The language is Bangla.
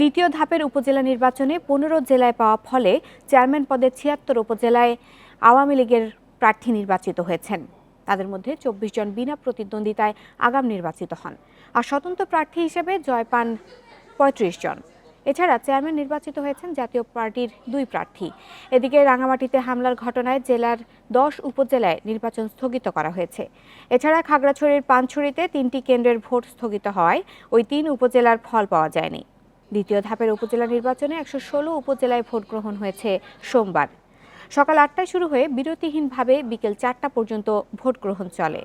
দ্বিতীয় ধাপের উপজেলা নির্বাচনে পনেরো জেলায় পাওয়া ফলে চেয়ারম্যান পদে ছিয়াত্তর উপজেলায় আওয়ামী লীগের প্রার্থী নির্বাচিত হয়েছেন। তাদের মধ্যে চব্বিশ জন বিনা প্রতিদ্বন্দ্বিতায় আগাম নির্বাচিত হন। আর স্বতন্ত্র প্রার্থী হিসেবে জয় পান পঁয়ত্রিশ জন। এছাড়া চেয়ারম্যান নির্বাচিত হয়েছেন জাতীয় পার্টির দুই প্রার্থী। এদিকে রাঙামাটিতে হামলার ঘটনায় জেলার দশ উপজেলায় নির্বাচন স্থগিত করা হয়েছে। এছাড়া খাগড়াছড়ির পানছড়িতে তিনটি কেন্দ্রের ভোট স্থগিত হওয়ায় ওই তিন উপজেলার ফল পাওয়া যায়নি। দ্বিতীয় ধাপের উপজেলা নির্বাচনে একশো ষোলো উপজেলায় ভোট গ্রহণ হয়েছে সোমবার। সকাল আটটায় শুরু হয়ে বিরতিহীনভাবে বিকেল চারটা পর্যন্ত ভোট গ্রহণ চলে।